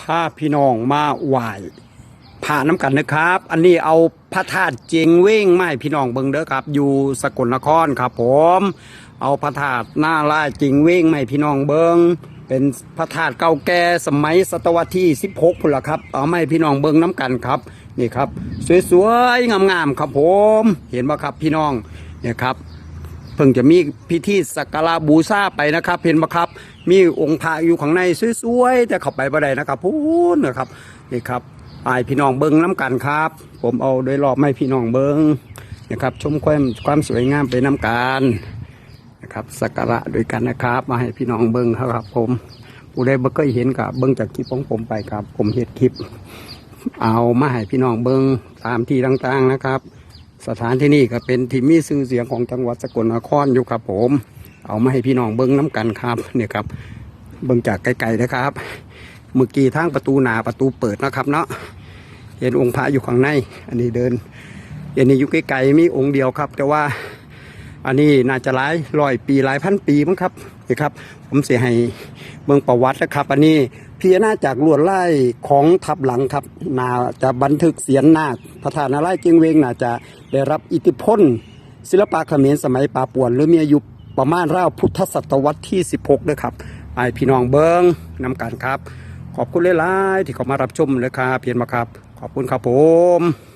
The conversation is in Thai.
พาพี่น้องมาไหว้พระน้ำกันนะครับ อันนี้เอาพระธาตุเจงเว้งไม้พี่น้องเบิงเด้อครับ อยู่สกลนครครับผม เอาพระธาตุหน้าลายเจงเว้งไม้พี่น้องเบิงเป็นพระธาตุเก่าแก่สมัยศตวรรษที่ 16พุ่นละครับ เอาไม้พี่น้องเบิงน้ำกันครับ นี่ครับ สวยๆงามๆครับผม เห็นไหมครับพี่น้องเนี่ยครับเพิ่งจะมีพิธีสักการะบูชาไปนะครับเห็นไหมครับ มีองค์พระอยู่ข้างในสวยๆแต่เข้าไปบ่ได้นะครับพูดนะครับนี่ครับอายพี่น้องเบิ้งน้ำกันครับ ผมเอาโดยรอบให้พี่น้องเบิ้งนะครับ ชมความความสวยงามไปน้ำกันนะครับสักการะด้วยกันนะครับ มาให้พี่น้องเบิ้งครับ ผมผู้ใดบ่เคยเห็นกับเบิ้งจากคลิปของผมไปครับ ผมเห็ดคลิป เอามาให้พี่น้องเบิ้งตามที่ต่างๆนะครับ สถานที่นี่ก็เป็นที่มีชื่อเสียงของจังหวัดสกลนครอยู่ครับผม เอามาให้พี่น้องเบิ้งน้ำกันครับเนี่ยครับ เบิ้งจากไกลๆนะครับเมื่อกี้ทางประตูหนาประตูเปิดนะครับ เนาะเห็นองค์พระอยู่ข้างใน อันนี้เดินอันนี้อยู่ใกลๆมีองค์เดียวครับ แต่ว่าอันนี้น่าจะหลายร้อยปีหลายพันปีมั้งครับนี่ครับ ผมเสียให้เมืองประวัตินะครับ อันนี้พิจารณาจากลวดลายของทับหลังครับน่าจะบันทึกเสียนนาคพระธานารายณ์เจียงเวงน่าจะได้รับอิทธิพลศิลปะเขมรสมัยป่าป่วนหรือมีอายุ ประมาณราวพุทธศตวรรษที่ 16เลยครับไอพี่น้องเบิงนำกันครับ ขอบคุณหลายๆที่เข้ามารับชมเลยครับเพียนมาครับ ขอบคุณครับผม